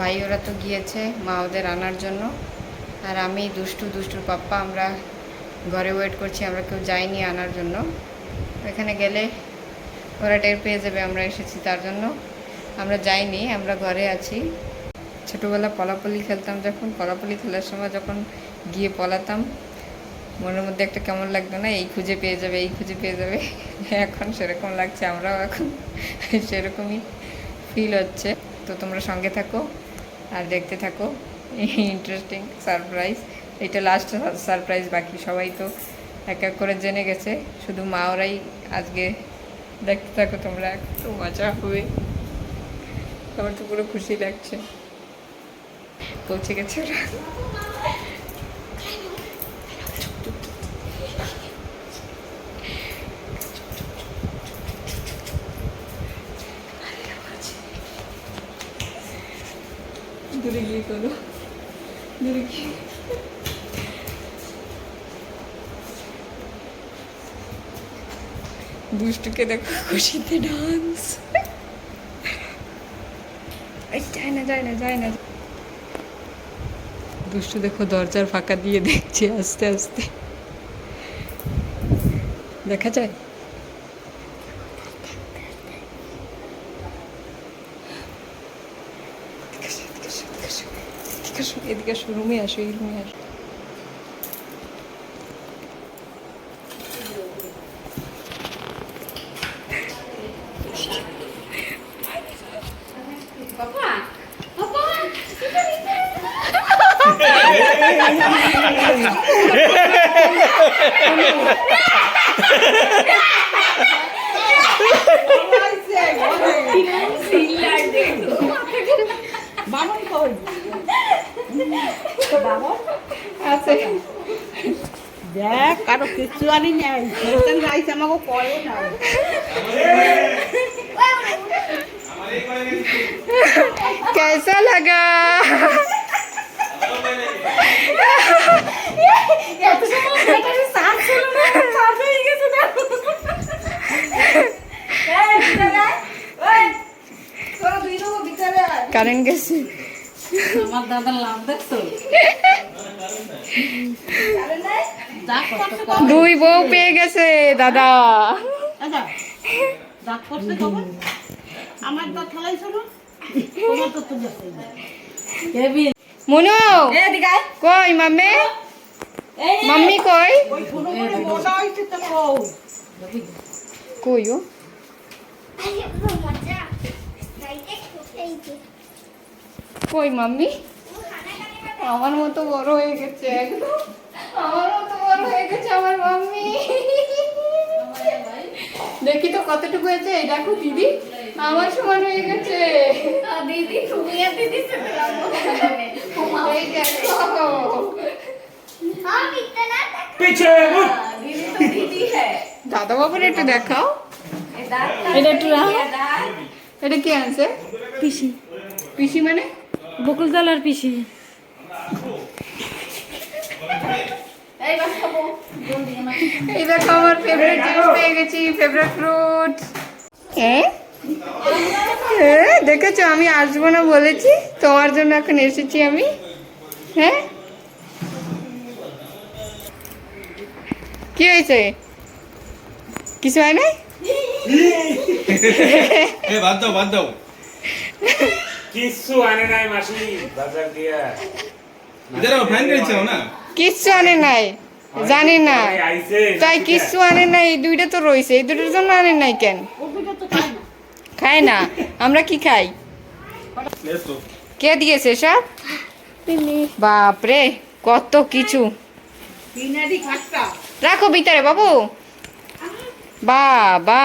ভাই, ওরা তো গিয়েছে মা ওদের আনার জন্য। আর আমি দুষ্টু দুষ্টুর পাপ্পা, আমরা ঘরে ওয়েট করছি, আমরা কেউ যাইনি আনার জন্য। এখানে গেলে ওরা টের পেয়ে যাবে, আমরা এসেছি তার জন্য। আমরা যাইনি, আমরা ঘরে আছি। ছোটোবেলা পলাপলি খেলতাম যখন, পলাপলি খেলার সময় যখন গিয়ে পলাতাম, মনের মধ্যে একটা কেমন লাগতো না, এই খুঁজে পেয়ে যাবে, এই খুঁজে পেয়ে যাবে। এখন সেরকম লাগছে, আমরাও এখন সেরকমই ফিল হচ্ছে। তো তোমরা সঙ্গে থাকো। আর দেখতে থাকো। ইন্টারেস্টিং সারপ্রাইজ এটা লাস্ট সারপ্রাইজ বাকি সবাই তো এক এক করে জেনে গেছে। শুধু মা ওরাই আজকে দেখতে থাকো, তোমরা একটু মজা হবে। আমার তো পুরো খুশি লাগছে। পৌঁছে গেছে ওরা। দূরে গিয়ে করো। দূরে দুষ্টুকে দেখো, খুশিতে ডান্স যায় না যায় না যায় না। দুষ্টু দেখো, দরজার ফাঁকা দিয়ে দেখছে আস্তে আস্তে। দেখা যায় এদিকে আসো, এদিকে আসো, এদিকে আসো। এদিকে আসো, এদিকে রুমে আসো এই রুমে আসো কই বামন আছে দেখ কারো কিচ্ছু আনি নাই হোটেল রাইস আমাকে করে না कैसा लगा কারেন্ট গেছে আমার দাদার লাভ দেখছ? দুই বউ পেয়ে গেছে দাদা। আচ্ছা? আমার তো থালাই তোমার তো মনু। কই মাম্মি? এই মাম্মি কই। কই ও? কই মাম্মি? আমার মতো বড় হয়ে গেছে একদম। আমার মতো বড় হয়ে গেছে আমার মাম্মি। দেখি তো কতটুকু হয়েছে। এই দেখো দিদি আমার সমান হয়ে গেছে। দিদি তুমি আর দিদি দাদা বাবুর একটু দেখাও। এটা একটু এটা কি আনছে? পিসি। পিসি মানে? বকুলতলার পিসি। এই দেখো আমার ফেভারিট জিনিস পেয়ে গেছি ফেভারিট ফ্রুট হ্যাঁ হ্যাঁ দেখেছ আমি আসব না বলেছি তোমার জন্য এখন এসেছি আমি। হ্যাঁ কি হয়েছে? কিছু হয় নাই? বাদ দাও বাদ দাও। কিচ্ছু আনে নাই মাসি বাজার দিয়া। এদের ফ্যান না? কিচ্ছু আনে নাই জানি না। তাই কিচ্ছু আনে নাই এই দুইটা তো রয়েছে এই দুটোর জন্য আনে নাই কেন? খায় না। আমরা কি খাই? কে দিয়েছে সব বাপরে কত কিছু। রাখো ভিতরে বাবু। বা বা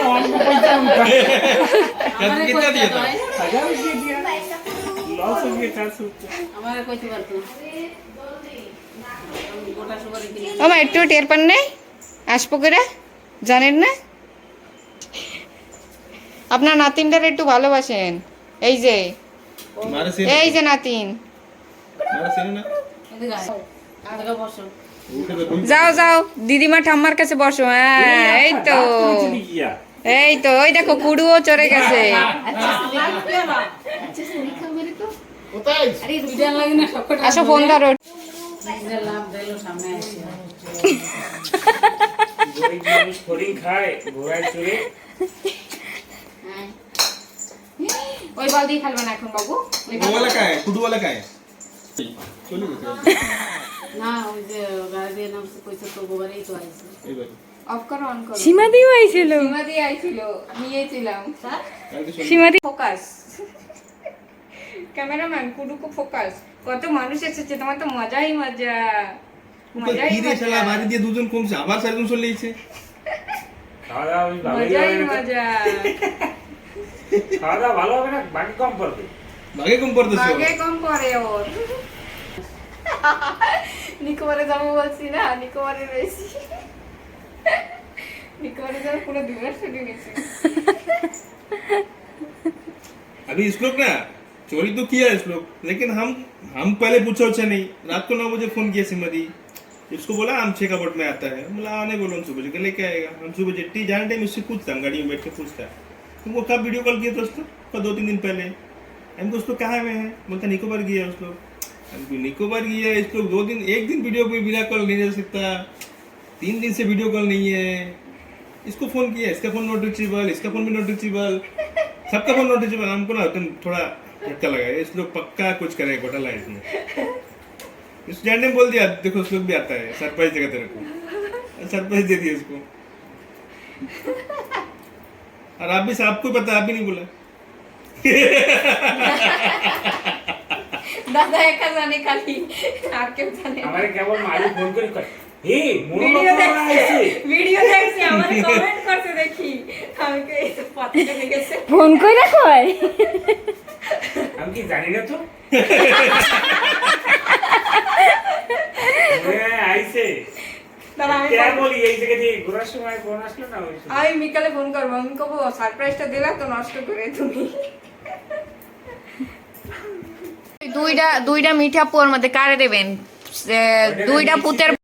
कितना दिया था हजार रुपये दिया नौ सौ रुपये चार सौ ও মা একটু টের পান নেই? আসব করে জানেন না? আপনার নাতিনটার একটু ভালোবাসেন। এই যে। এই যে নাতিন। যাও যাও। দিদিমা ঠাম্মার কাছে বসো। হ্যাঁ এই তো। এই তো ওই দেখো কুড়ুও চড়ে গেছে। বল দিয়ে এখন বাবু? না ওই যে গাড়ি নামছে কইছে তো গোবারেই তো অফ করো অন করো। আইছিল। আইছিল নিয়েছিলাম। ফোকাস ক্যামেরাম্যান কুডুকু ফোকাস কত মানুষ এসেছে তোমার তো মজাই মজা। মজাই বাড়ি দিয়ে দুজন কমছে আবার চারজন চলে গেছে মজাই মজা। খাওয়া ভালো হবে না? বাকি কম পড়বে। বাকি কম বাকি কম পড়ে ওর। নিকোবারে যাব বলছি না নিকোবারে বেশি अभी लोग ना, चोरी तो किया इस लोग लेकिन हम हम पहले पूछा उछा नहीं, रात को नौ बजे फ़ोन किया सिमरी इसको बोला हम का बट में आता है, बोला आने बोलो हम सुबह के लेके आएगा, हम सुबह जेट्टी जाने टाइम उससे पूछता हम गाड़ी में बैठ के पूछता है। तुमको कब वीडियो कॉल किया दोस्तों कब दो तीन दिन पहले। हम दोस्तों कहाँ में है? बोलता निकोबार गया उस लोग। हमको निकोबार गया इस लोग दो दिन, एक दिन वीडियो पे बिना कॉल नहीं जा सकता। तीन दिन से वीडियो कॉल नहीं है। इसको फ़ोन किया इसका फ़ोन नॉट रिचेबल इसका फ़ोन भी नॉट रिचेबल सबका फ़ोन नॉट रिचेबल हमको ना तुम थोड़ा झटका लगा इस लोग पक्का कुछ करेगा घोटाला इसमें इस जानने बोल दिया देखो उस लोग भी आता है सरप्राइज़ देगा तेरे को। सरप्राइज़ दे दिया उसको और आप भी आपको पता आप भी नहीं बोला। दादा एक जाने खाली आपके जाने हमारे क्या बोल मालूम फ़ोन कर করে ভিডিও মনোরঞ্জন ভিডিও দেখছে আমার কমেন্ট করতে দেখি। আমি ফোন কইরা কয়? কি জানি না তো? আইছে। বিকালে ফোন করব আমি কবো সারপ্রাইজটা দিলা তো নষ্ট করে তুমি। দুইটা দুইটা মিঠা পোর মধ্যে কারে দেবেন? দুইটা পুতের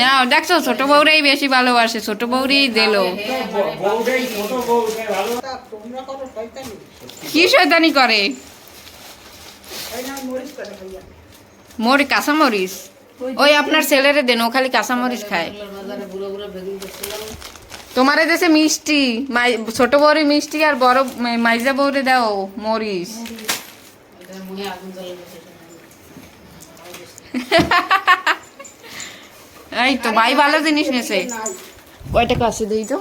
না, দেখছ, ছোট বউরাই বেশি ভালোবাসে, ছোট বউরি দিল। কি শয়তানি করে? ওই না মরিচ মরি ওই আপনার ছেলেরে দেন, ও খালি খায়। বুড়ো বেগুন করছিলাম তোমারে দেশে মিষ্টি ছোট বউরে মিষ্টি আর বড় মাইজা বউরে দাও, মরিচ এটা মুহে আগুন জ্বালিয়ে বসে এই তো ভাই ভালো জিনিস নেছে কয় টাকা আছে দিই তো?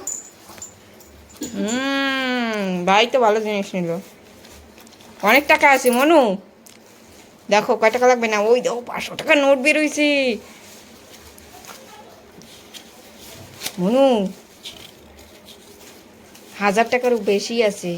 হুম ভাই তো ভালো জিনিস নিল। অনেক টাকা আছে মনু। দেখো কয় টাকা লাগবে না? ওই দেখো পাঁচশো টাকা নোট বেরোইছে মনু হাজার টাকারও বেশি আছে।